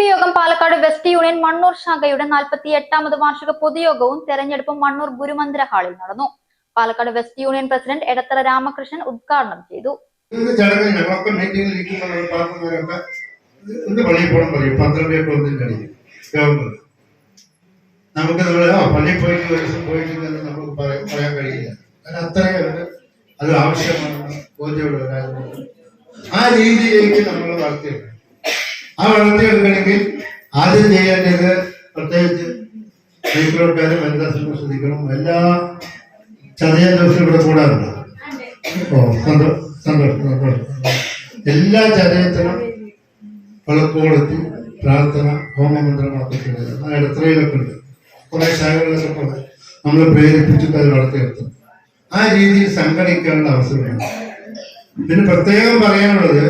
P യോഗം Palakkad west union Mannur ശാഖയുടെ നാൽപ്പത്തി എട്ടാമത് വാർഷിക പൊതുയോഗവും തെരഞ്ഞെടുപ്പും മണ്ണൂർ ഗുരുമന്ദിര ഹാളിൽ നടന്നു. Palakkad west union president Edathara Ramakrishnan ഉദ്ഘാടനം ചെയ്തു. നമുക്ക് നമ്മൾ പള്ളിയിൽ പോയിട്ട് ഒരു ദിവസം പോയിട്ടില്ലെന്ന് നമുക്ക് പറയാൻ കഴിയില്ല. കാരണം അത്രയും അത് ആവശ്യമാണ്. ബോധ്യമുള്ളവരായിരുന്നു ആ രീതിയിലേക്ക് നമ്മൾ വളർത്തിയെടുക്കണം. ആ വളർത്തിയെടുക്കണമെങ്കിൽ ആദ്യം ചെയ്യേണ്ടത് പ്രത്യേകിച്ച് സ്ത്രീകളൊക്കെയും വനിതാ ശ്രദ്ധിക്കണം. എല്ലാ ചതയ ദിവസവും ഇവിടെ കൂടാറുണ്ട്. ഓ സന്തോഷം സന്തോഷം സന്തോഷം. എല്ലാ ചതയത്തിനും വെളുപ്പുകൊടുത്തി പ്രാർത്ഥന ഹോമമന്ത്രങ്ങളൊക്കെ ചെയ്യുന്നത് എത്രയിലൊക്കെ ഉണ്ട്. കുറെ ശാഖകളിലൊക്കെ പോലെ നമ്മൾ പ്രേരിപ്പിച്ചിട്ട് അത് വളർത്തിയെടുത്തു. ആ രീതിയിൽ സംഘടിക്കാനുള്ള അവസരമാണ്. പിന്നെ പ്രത്യേകം പറയാനുള്ളത്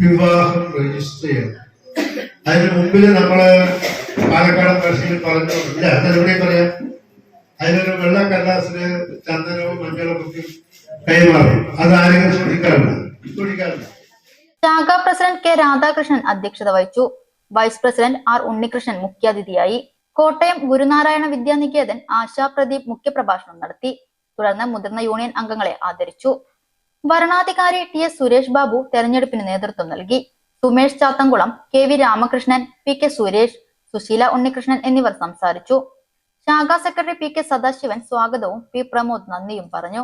വിവാഹം രജിസ്റ്റർ ചെയ്യണം. അതിന് മുമ്പിൽ നമ്മൾ പാലക്കാട് ഭാഷയിൽ പറഞ്ഞു ഇല്ല അതെവിടെ പറയാം? അതിനൊരു വെള്ള കല്ലാസിന് ചന്ദനവും മഞ്ഞളും ഒക്കെ കൈമാറും. അത് ആരെങ്കിലും ശ്രദ്ധിക്കാറില്ല ശ്രദ്ധിക്കാറില്ല ശാഖ പ്രസിഡന്റ് കെ രാധാകൃഷ്ണൻ അധ്യക്ഷത വഹിച്ചു. വൈസ് പ്രസിഡന്റ് ആർ ഉണ്ണികൃഷ്ണൻ മുഖ്യാതിഥിയായി. കോട്ടയം ഗുരുനാരായണ വിദ്യാനികേതൻ ആശാ പ്രദീപ് മുഖ്യപ്രഭാഷണം നടത്തി. തുടർന്ന് മുതിർന്ന യൂണിയൻ അംഗങ്ങളെ ആദരിച്ചു. വരണാധികാരി ടി എസ് സുരേഷ് ബാബു തെരഞ്ഞെടുപ്പിന് നേതൃത്വം നൽകി. Sumesh Chathankulam K V Ramakrishnan P K Suresh Susheela Unnikrishnan എന്നിവർ സംസാരിച്ചു. ശാഖാ സെക്രട്ടറി പി കെ സദാശിവൻ സ്വാഗതവും പി പ്രമോദ് നന്ദിയും പറഞ്ഞു.